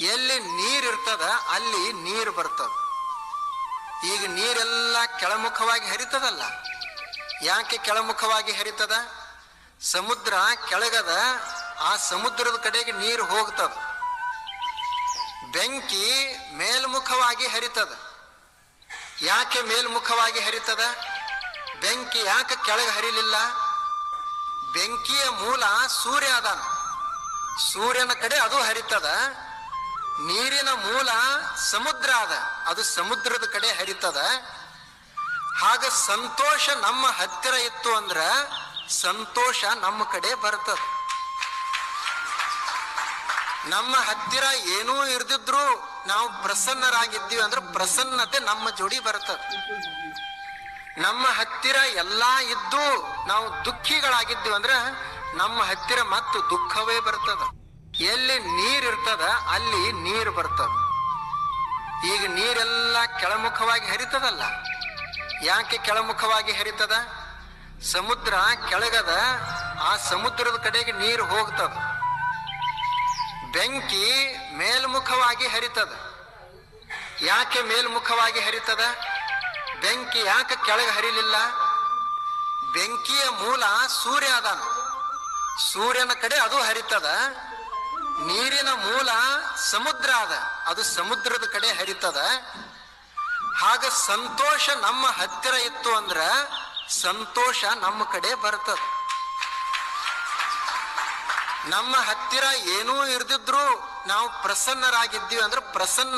ಎಲ್ಲಿ ನೀರು ಇರ್ತದ, ಅಲ್ಲಿ ನೀರು ಬರ್ತದ. ಈಗ ನೀರೆಲ್ಲ ಕೆಳಮುಖವಾಗಿ ಹರಿತದಲ್ಲ? ಯಾಕೆ ಕೆಳಮುಖವಾಗಿ ಹರಿತದ? ಸಮುದ್ರ ಕೆಳಗದ, ಆ ಸಮುದ್ರದ ಕಡೆಗೆ ನೀರು ಹೋಗ್ತದ. ಬೆಂಕಿ ಮೇಲ್ಮುಖವಾಗಿ ಹರಿತದ. ಯಾಕೆ ಮೇಲ್ಮುಖವಾಗಿ ಹರಿತದ? ಬೆಂಕಿ ಯಾಕೆ ಕೆಳಗೆ ಹರಿಲಿಲ್ಲ? ಬೆಂಕಿಯ ಮೂಲ ಸೂರ್ಯ ಅದಾನ. ಸೂರ್ಯನ ಕಡೆ ಅದು ಹರಿತದ. ನೀರಿನ ಮೂಲ ಸಮುದ್ರ ಅದ ಅದು ಸಮುದ್ರದ ಕಡೆ ಹರಿತದ. ಹಾಗ ಸಂತೋಷ ನಮ್ಮ ಹತ್ತಿರ ಇತ್ತು ಅಂದ್ರ ಸಂತೋಷ ನಮ್ಮ ಕಡೆ ಬರ್ತದ. ನಮ್ಮ ಹತ್ತಿರ ಏನೂ ಇರ್ದಿದ್ರು ನಾವು ಪ್ರಸನ್ನರಾಗಿದ್ದೀವಿ ಅಂದ್ರೆ ಪ್ರಸನ್ನತೆ ನಮ್ಮ ಜೋಡಿ ಬರ್ತದ. ನಮ್ಮ ಹತ್ತಿರ ಎಲ್ಲಾ ಇದ್ದು ನಾವು ದುಃಖಿಗಳಾಗಿದ್ದೀವಿ ಅಂದ್ರೆ ನಮ್ಮ ಹತ್ತಿರ ಮತ್ತು ದುಃಖವೇ ಬರ್ತದ. ಎಲ್ಲಿ ನೀರ್ ಇರ್ತದ, ಅಲ್ಲಿ ನೀರು ಬರ್ತದ. ಈಗ ನೀರೆಲ್ಲ ಕೆಳಮುಖವಾಗಿ ಹರಿತದಲ್ಲ? ಯಾಕೆ ಕೆಳಮುಖವಾಗಿ ಹರಿತದ? ಸಮುದ್ರ ಕೆಳಗದ, ಆ ಸಮುದ್ರದ ಕಡೆಗೆ ನೀರು ಹೋಗ್ತದ. ಬೆಂಕಿ ಮೇಲ್ಮುಖವಾಗಿ ಹರಿತದ. ಯಾಕೆ ಮೇಲ್ಮುಖವಾಗಿ ಹರಿತದ? ಬೆಂಕಿ ಯಾಕೆ ಕೆಳಗೆ ಹರಿಲಿಲ್ಲ? ಬೆಂಕಿಯ ಮೂಲ ಸೂರ್ಯ ಅದಾನ. ಸೂರ್ಯನ ಕಡೆ ಅದು ಹರಿತದ. ನೀರಿನ ಮೂಲ ಸಮುದ್ರ ಅದ ಅದು ಸಮುದ್ರದ ಕಡೆ ಹರಿತದ. ಹಾಗ ಸಂತೋಷ ನಮ್ಮ ಹತ್ತಿರ ಇತ್ತು ಅಂದ್ರ ಸಂತೋಷ ನಮ್ಮ ಕಡೆ ಬರ್ತದ. ನಮ್ಮ ಹತ್ತಿರ ಏನೂ ಇರ್ದಿದ್ರು ನಾವು ಪ್ರಸನ್ನರಾಗಿದ್ದೀವಿ ಅಂದ್ರೆ ಪ್ರಸನ್ನ